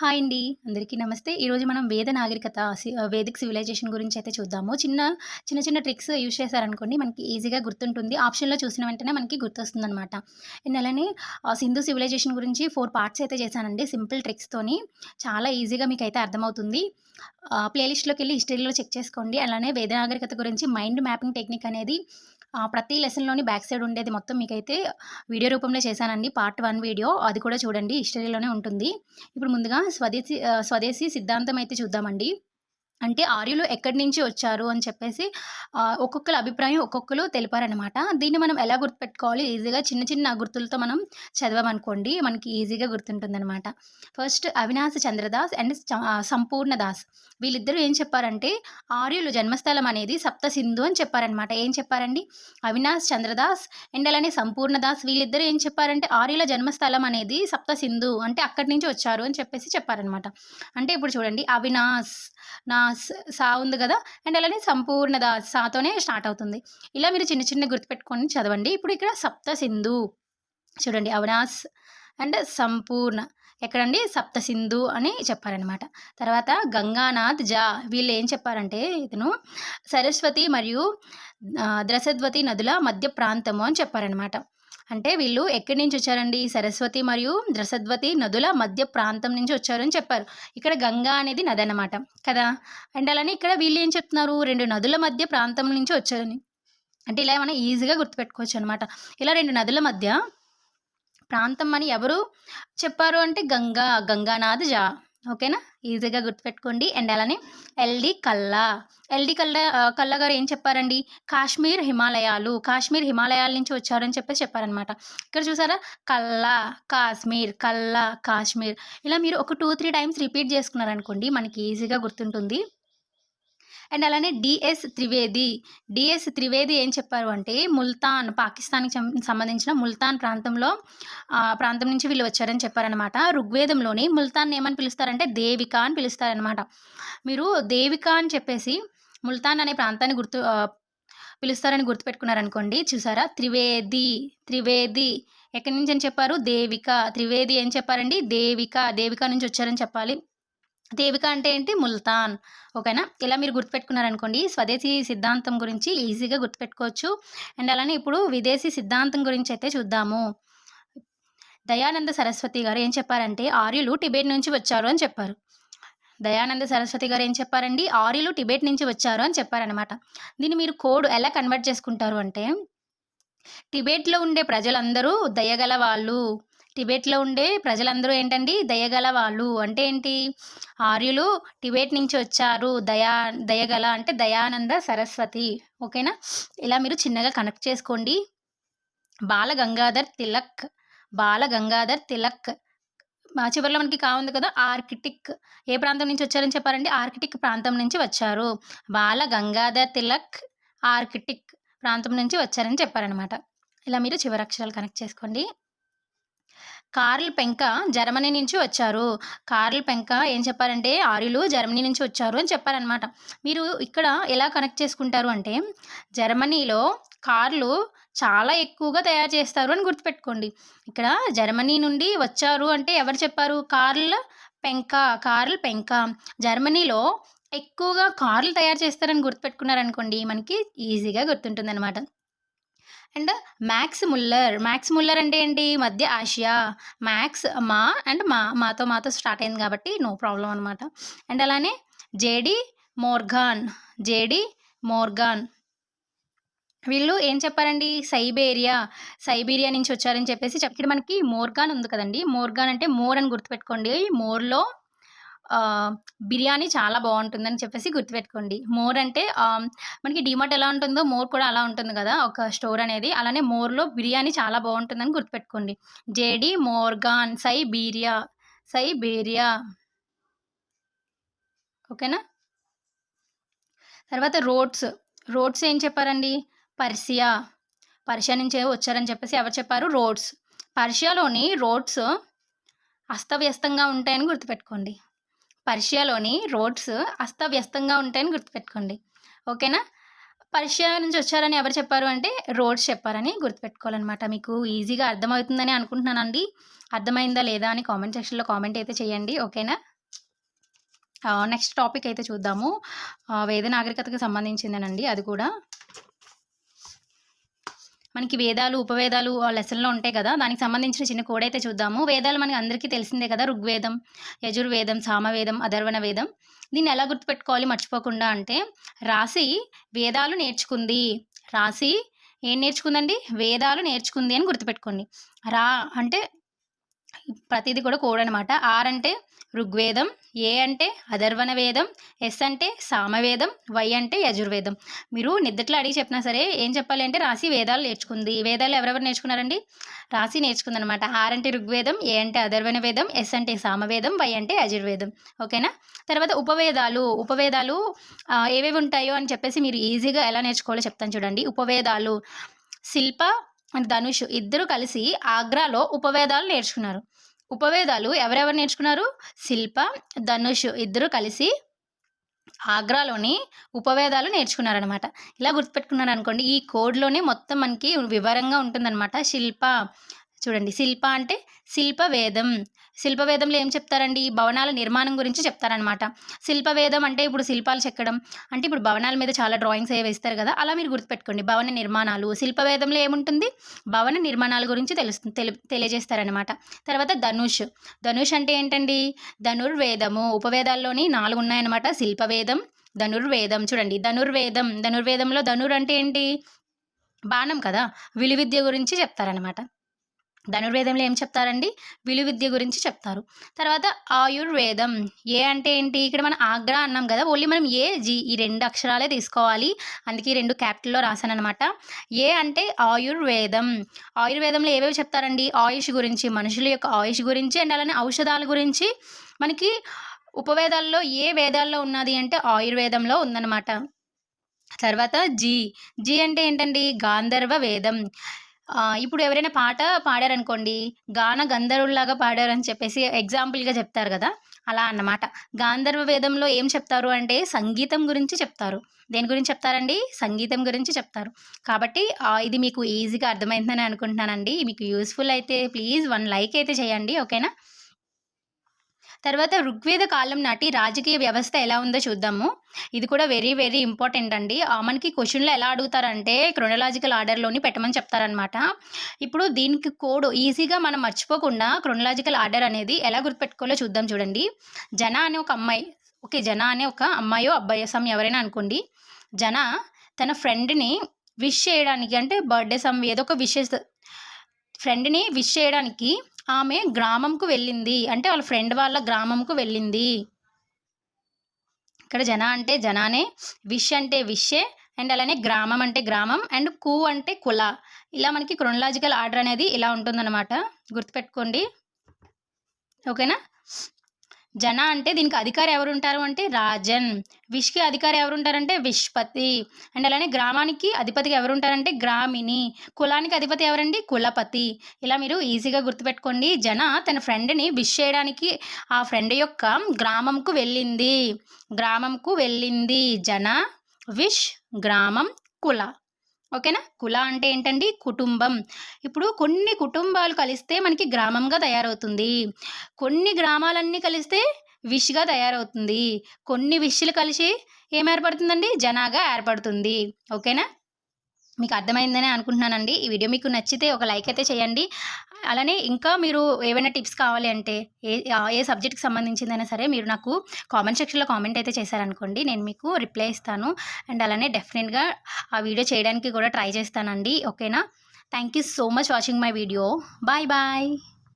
Hi అండి. అందరికీ నమస్తే. ఈరోజు మనం వేద నాగరికత సి- వేదిక్ సివిలైజేషన్ గురించి అయితే చూద్దాము. చిన్న చిన్న చిన్న ట్రిక్స్ యూజ్ చేశారనుకోండి మనకి ఈజీగా గుర్తుంటుంది. ఆప్షన్లో చూసిన వెంటనే మనకి గుర్తొస్తుందనమాట అలానే సింధు సివిలైజేషన్ గురించి ఫోర్ పార్ట్స్ అయితే చేశానండి సింపుల్ ట్రిక్స్తోని. చాలా ఈజీగా మీకు అయితే అర్థమవుతుంది. ప్లేలిస్ట్లోకి వెళ్ళి హిస్టరీలో చెక్ చేసుకోండి. అలానే వేద నాగరికత గురించి మైండ్ మ్యాపింగ్ టెక్నిక్ అనేది ప్రతి లెసన్లోని బ్యాక్ సైడ్ ఉండేది మొత్తం మీకైతే వీడియో రూపంలో చేశానండి. Part one video. అది కూడా చూడండి. హిస్టరీలోనే ఉంటుంది. ఇప్పుడు ముందుగా స్వదేశీ స్వదేశీ సిద్ధాంతం అయితే చూద్దామండి. అంటే ఆర్యులు ఎక్కడి నుంచి వచ్చారు? అని చెప్పేసి ఒక్కొక్కరు ఒక్కొక్కరి అభిప్రాయం ఒక్కొక్కరు తెలిపారనమాట దీన్ని మనం ఎలా గుర్తుపెట్టుకోవాలి? ఈజీగా చిన్న చిన్న గుర్తులతో మనం చదవమనుకోండి మనకి ఈజీగా గుర్తుంటుందన్నమాట. ఫస్ట్ అవినాశ చంద్రదాస్ అండ్ సంపూర్ణ దాస్ వీళ్ళిద్దరూ ఏం చెప్పారంటే ఆర్యులు జన్మస్థలం అనేది సప్త సింధు అని చెప్పారనమాట ఏం చెప్పారండి? అవినాశ్ చంద్రదాస్ అండ్ అలానే సంపూర్ణ దాస్ వీళ్ళిద్దరూ ఏం చెప్పారంటే ఆర్యుల జన్మస్థలం అనేది సప్త సింధు అంటే అక్కడి నుంచి వచ్చారు అని చెప్పేసి చెప్పారనమాట అంటే ఇప్పుడు చూడండి అవినాశ్ నా స- సా ఉంది కదా? అండ్ అలానే సంపూర్ణ సాతోనే స్టార్ట్ అవుతుంది. ఇలా మీరు చిన్న చిన్న గుర్తుపెట్టుకొని చదవండి. ఇప్పుడు ఇక్కడ సప్త సింధు. చూడండి అవనాస్ అండ్ సంపూర్ణ. ఎక్కడండి? సప్త సింధు అని చెప్పారనమాట తర్వాత గంగానాథ్ జా. వీళ్ళు ఏం చెప్పారంటే ఇతను సరస్వతి మరియు ద్రసద్వతి నదుల మధ్య ప్రాంతము అని చెప్పారనమాట అంటే వీళ్ళు ఎక్కడి నుంచి వచ్చారండి? సరస్వతి మరియు ద్రసద్వతి నదుల మధ్య ప్రాంతం నుంచి వచ్చారని చెప్పారు. ఇక్కడ గంగా అనేది నది అన్నమాట. కదా? అండ్ అలానే ఇక్కడ వీళ్ళు ఏం చెప్తున్నారు? రెండు నదుల మధ్య ప్రాంతం నుంచి వచ్చారని. అంటే ఇలా మనం ఈజీగా గుర్తుపెట్టుకోవచ్చు అనమాట ఇలా రెండు నదుల మధ్య ప్రాంతం అని ఎవరు చెప్పారు అంటే గంగా గంగానాథ్ జా. ఓకేనా? ఈజీగా గుర్తుపెట్టుకోండి. అండ్ అలానే ఎల్డి కల్లా. ఎల్డి కల్లా కల్లా గారు ఏం చెప్పారండి? కాశ్మీర్ హిమాలయాలు. కాశ్మీర్ హిమాలయాల నుంచి వచ్చారని చెప్పేసి చెప్పారనమాట ఇక్కడ చూసారా? కల్లా కాశ్మీర్ కల్లా కాశ్మీర్. ఇలా మీరు ఒక టూ త్రీ టైమ్స్ రిపీట్ చేసుకున్నారనుకోండి మనకి ఈజీగా గుర్తుంటుంది. అండ్ అలానే డిఎస్ త్రివేది. డిఎస్ త్రివేది ఏం చెప్పారు అంటే ముల్తాన్ పాకిస్తాన్కి సంబంధించిన ముల్తాన్ ప్రాంతంలో ఆ ప్రాంతం నుంచి వీళ్ళు వచ్చారని చెప్పారనమాట ఋగ్వేదంలోని ముల్తాన్ ఏమని పిలుస్తారంటే దేవిక అని పిలుస్తారనమాట మీరు దేవిక అని చెప్పేసి ముల్తాన్ అనే ప్రాంతాన్ని గుర్తు పిలుస్తారని గుర్తుపెట్టుకున్నారనుకోండి చూసారా? త్రివేది త్రివేది. ఎక్కడి నుంచి అని చెప్పారు? దేవిక. త్రివేది ఏం చెప్పారండి? దేవిక. దేవిక నుంచి వచ్చారని చెప్పాలి. దేవిక అంటే ఏంటి? ముల్తాన్. ఓకేనా? ఇలా మీరు గుర్తుపెట్టుకున్నారనుకోండి స్వదేశీ సిద్ధాంతం గురించి ఈజీగా గుర్తుపెట్టుకోవచ్చు. అండ్ అలానే ఇప్పుడు విదేశీ సిద్ధాంతం గురించి అయితే చూద్దాము. దయానంద సరస్వతి గారు ఏం చెప్పారంటే ఆర్యులు టిబెట్ నుంచి వచ్చారు అని చెప్పారు. దయానంద సరస్వతి గారు ఏం చెప్పారండి? ఆర్యులు టిబెట్ నుంచి వచ్చారు అని చెప్పారనమాట దీన్ని మీరు కోడ్ ఎలా కన్వర్ట్ చేసుకుంటారు అంటే టిబెట్లో ఉండే ప్రజలందరూ దయగల వాళ్ళు. టిబెట్లో ఉండే ప్రజలందరూ ఏంటండి? దయగల వాళ్ళు. అంటే ఏంటి? ఆర్యులు టిబెట్ నుంచి వచ్చారు. దయా దయగల అంటే దయానంద సరస్వతి. ఓకేనా? ఇలా మీరు చిన్నగా కనెక్ట్ చేసుకోండి. బాల గంగాధర్ తిలక్ బాల గంగాధర్ తిలక్. మా చివరిలో మనకి కావుంది కదా? ఆర్కిటిక్. ఏ ప్రాంతం నుంచి వచ్చారని చెప్పారండి? ఆర్కిటిక్ ప్రాంతం నుంచి వచ్చారు. బాల గంగాధర్ తిలక్ ఆర్కిటిక్ ప్రాంతం నుంచి వచ్చారని చెప్పారనమాట ఇలా మీరు చివరి అక్షరాలు కనెక్ట్ చేసుకోండి. కార్ల్ పెంక జర్మనీ నుంచి వచ్చారు. కార్ల్ పెంక ఏం చెప్పారంటే ఆర్యులు జర్మనీ నుంచి వచ్చారు అని చెప్పారనమాట మీరు ఇక్కడ ఎలా కనెక్ట్ చేసుకుంటారు అంటే జర్మనీలో కార్లు చాలా ఎక్కువగా తయారు చేస్తారు అని గుర్తుపెట్టుకోండి. ఇక్కడ జర్మనీ నుండి వచ్చారు అంటే ఎవరు చెప్పారు? కార్ల్ పెంక కార్ల్ పెంక. జర్మనీలో ఎక్కువగా కార్లు తయారు చేస్తారని గుర్తుపెట్టుకున్నారనుకోండి మనకి ఈజీగా గుర్తుంటుంది అనమాట and Max Muller. Max Muller అంటే ఏంటి? మధ్య ఆసియా. మ్యాక్స్ మా అండ్ మా మాతో మాతో స్టార్ట్ అయింది కాబట్టి నో ప్రాబ్లం అనమాట అండ్ అలానే J D Morgan. J D Morgan. వీళ్ళు ఏం చెప్పారండి? సైబేరియా. సైబీరియా నుంచి వచ్చారని చెప్పేసి చెప్పి మనకి మోర్గాన్ ఉంది కదండి. మోర్గాన్ అంటే మోర్ అని గుర్తుపెట్టుకోండి. మోర్లో బిర్యానీ చాలా బాగుంటుందని చెప్పేసి గుర్తుపెట్టుకోండి. మోర్ అంటే మనకి డిమార్ట్ ఎలా ఉంటుందో మోర్ కూడా అలా ఉంటుంది కదా ఒక స్టోర్ అనేది. అలానే మోర్లో బిర్యానీ చాలా బాగుంటుందని గుర్తుపెట్టుకోండి. J D Morgan Siberia Siberia. ఓకేనా? తర్వాత రోడ్స్ రోడ్స్ ఏం చెప్పారండి? పర్షియా పర్షియా నుంచి వచ్చారని చెప్పేసి ఎవరు చెప్పారు? రోడ్స్ పర్షియాలోని రోడ్స్ అస్తవ్యస్తంగా ఉంటాయని గుర్తుపెట్టుకోండి. పర్షియాలోని రోడ్స్ అస్తవ్యస్తంగా ఉంటాయని గుర్తుపెట్టుకోండి. ఓకేనా? పర్షియా నుంచి వచ్చారని ఎవరు చెప్పారు అంటే రోడ్స్ చెప్పారని గుర్తుపెట్టుకోవాలన్నమాట. మీకు ఈజీగా అర్థమవుతుందని అనుకుంటున్నానండి. అర్థమైందా లేదా అని కామెంట్ సెక్షన్లో కామెంట్ అయితే చేయండి. ఓకేనా? నెక్స్ట్ టాపిక్ అయితే చూద్దాము. వేద నాగరికతకు సంబంధించిందేనండి అది కూడా. మనకి వేదాలు ఉపవేదాలు ఆ లెసన్లో ఉంటాయి కదా. దానికి సంబంధించిన చిన్న కోడ్ అయితే చూద్దాము. వేదాలు మనకి అందరికీ తెలిసిందే కదా. ఋగ్వేదం యజుర్వేదం సామవేదం అధర్వణ వేదం. దీన్ని ఎలా గుర్తుపెట్టుకోవాలి మర్చిపోకుండా అంటే రాసి వేదాలు నేర్చుకుంది. రాసి ఏం నేర్చుకుందండి? వేదాలు నేర్చుకుంది అని గుర్తుపెట్టుకోండి. రా అంటే ప్రతిదీ కూడా కోడ్ అనమాట ఆర్ అంటే ఋగ్వేదం ఏ అంటే అధర్వణ వేదం ఎస్ అంటే సామవేదం వై అంటే యజుర్వేదం. మీరు నిద్దట్లో అడిగి చెప్పినా సరే ఏం చెప్పాలి అంటే రాసి వేదాలు నేర్చుకుంది. వేదాలు ఎవరెవరు నేర్చుకున్నారండి? రాసి నేర్చుకుంది అనమాట ఆర్ అంటే ఋగ్వేదం ఏ అంటే అధర్వణ వేదం ఎస్ అంటే సామవేదం వై అంటే యజుర్వేదం. ఓకేనా? తర్వాత ఉపవేదాలు. ఉపవేదాలు ఏవేవి ఉంటాయో అని చెప్పేసి మీరు ఈజీగా ఎలా నేర్చుకోవాలో చెప్తాను చూడండి. ఉపవేదాలు శిల్ప అండ్ ధనుష్ ఇద్దరు కలిసి ఆగ్రాలో ఉపవేదాలు నేర్చుకున్నారు. ఉపవేదాలు ఎవరెవరు నేర్చుకున్నారు? శిల్ప ధనుష్ ఇద్దరు కలిసి ఆగ్రాలోని ఉపవేదాలు నేర్చుకున్నారనమాట ఇలా గుర్తుపెట్టుకున్నారు అనుకోండి ఈ కోడ్లోనే మొత్తం మనకి వివరంగా ఉంటుందన్నమాట. శిల్ప చూడండి. శిల్ప అంటే శిల్పవేదం. శిల్పవేదంలో ఏం చెప్తారండి? భవనాల నిర్మాణం గురించి చెప్తారనమాట శిల్పవేదం అంటే ఇప్పుడు శిల్పాలు చెక్కడం. అంటే ఇప్పుడు భవనాల మీద చాలా డ్రాయింగ్స్ అవి వేస్తారు కదా అలా మీరు గుర్తుపెట్టుకోండి. భవన నిర్మాణాలు. శిల్పవేదంలో ఏముంటుంది? భవన నిర్మాణాల గురించి తెలుస్తుంది తెలి తెలియజేస్తారనమాట తర్వాత ధనుష్. ధనుష్ అంటే ఏంటండి? ధనుర్వేదము. ఉపవేదాల్లోని నాలుగు ఉన్నాయన్నమాట. శిల్పవేదం ధనుర్వేదం. చూడండి. ధనుర్వేదం. ధనుర్వేదంలో ధనుర్ అంటే ఏంటి? బాణం కదా. విలువిద్య గురించి చెప్తారనమాట ధనుర్వేదంలో ఏం చెప్తారండి? విలువిద్య గురించి చెప్తారు. తర్వాత ఆయుర్వేదం. ఏ అంటే ఏంటి? ఇక్కడ మనం ఆగ్రా అన్నాం కదా ఓన్లీ మనం ఏ జీ ఈ రెండు అక్షరాలే తీసుకోవాలి. అందుకే ఈ రెండు క్యాపిటల్లో రాశాను అనమాట ఏ అంటే ఆయుర్వేదం. ఆయుర్వేదంలో ఏవేవి చెప్తారండి? ఆయుష్ గురించి మనుషుల యొక్క ఆయుష్ గురించి అండ్ అలానే ఔషధాల గురించి. మనకి ఉపవేదాల్లో ఏ వేదాల్లో ఉన్నది అంటే ఆయుర్వేదంలో ఉందన్నమాట. తర్వాత జీ. జీ అంటే ఏంటండి? గాంధర్వ వేదం. ఇప్పుడు ఎవరైనా పాట పాడారనుకోండి గాన గంధర్వుల్లాగా పాడారని చెప్పేసి ఎగ్జాంపుల్గా చెప్తారు కదా? అలా అన్నమాట. గాంధర్వ వేదంలో ఏం చెప్తారు అంటే సంగీతం గురించి చెప్తారు. దేని గురించి చెప్తారండి? సంగీతం గురించి చెప్తారు. కాబట్టి ఇది మీకు ఈజీగా అర్థమైందని అనుకుంటున్నానండి. మీకు యూస్ఫుల్ అయితే ప్లీజ్ వన్ లైక్ అయితే చేయండి ఓకేనా? తర్వాత ఋగ్వేద కాలం నాటి రాజకీయ వ్యవస్థ ఎలా ఉందో చూద్దాము. ఇది కూడా వెరీ వెరీ ఇంపార్టెంట్ అండి. మనకి క్వశ్చన్లో ఎలా అడుగుతారంటే క్రొనలాజికల్ ఆర్డర్లోని పెట్టమని చెప్తారనమాట ఇప్పుడు దీనికి కోడ్ ఈజీగా మనం మర్చిపోకుండా క్రొనలాజికల్ ఆర్డర్ అనేది ఎలా గుర్తుపెట్టుకోవాలో చూద్దాం చూడండి. జన అనే ఒక అమ్మాయి ఓకే జన అనే ఒక అమ్మాయో అబ్బాయో సమ్ ఎవరైనా అనుకోండి. జన తన ఫ్రెండ్ని విష్ చేయడానికి అంటే బర్త్డే సమ్ ఏదో ఒక విషెస్ ఫ్రెండ్ని విష్ చేయడానికి ఆమె గ్రామంకు వెళ్ళింది. అంటే వాళ్ళ ఫ్రెండ్ వాళ్ళ గ్రామంకు వెళ్ళింది. ఇక్కడ జన అంటే జనానే విష్ అంటే విషే అండ్ అలానే గ్రామం అంటే గ్రామం అండ్కు అంటే కుల. ఇలా మనకి క్రొనలాజికల్ ఆర్డర్ అనేది ఇలా ఉంటుందన్నమాట. గుర్తుపెట్టుకోండి. ఓకేనా? జన అంటే దీనికి అధికారి ఎవరు ఉంటారు అంటే రాజన్. విష్కి అధికారి ఎవరు ఉంటారంటే విష్పతి. అండ్ అలానే గ్రామానికి అధిపతికి ఎవరు ఉంటారంటే గ్రామిణి. కులానికి అధిపతి ఎవరండి? కులపతి. ఇలా మీరు ఈజీగా గుర్తుపెట్టుకోండి. జన తన ఫ్రెండ్ని విష్ చేయడానికి ఆ ఫ్రెండ్ యొక్క గ్రామంకు వెళ్ళింది. గ్రామంకు వెళ్ళింది. జన విష్ గ్రామం కుల. ఓకేనా? కుల అంటే ఏంటండి? కుటుంబం. ఇప్పుడు కొన్ని కుటుంబాలు కలిస్తే మనకి గ్రామంగా తయారవుతుంది. కొన్ని గ్రామాలన్నీ కలిస్తే విష్గా తయారవుతుంది. కొన్ని విష్లు కలిసి ఏం ఏర్పడుతుందండి? జనాగా ఏర్పడుతుంది. ఓకేనా? మీకు అర్థమైందని అనుకుంటున్నానండి. ఈ వీడియో మీకు నచ్చితే ఒక లైక్ అయితే చేయండి. అలానే ఇంకా మీరు ఏమైనా టిప్స్ కావాలి అంటే ఏ ఏ సబ్జెక్ట్కి సంబంధించిందైనా సరే మీరు నాకు కామెంట్ సెక్షన్లో కామెంట్ అయితే చేశారనుకోండి. నేను మీకు రిప్లై ఇస్తాను. అండ్ అలానే డెఫినెట్గా ఆ వీడియో చేయడానికి కూడా ట్రై చేస్తానండి. ఓకేనా? Thank you so much watching my video. Bye bye.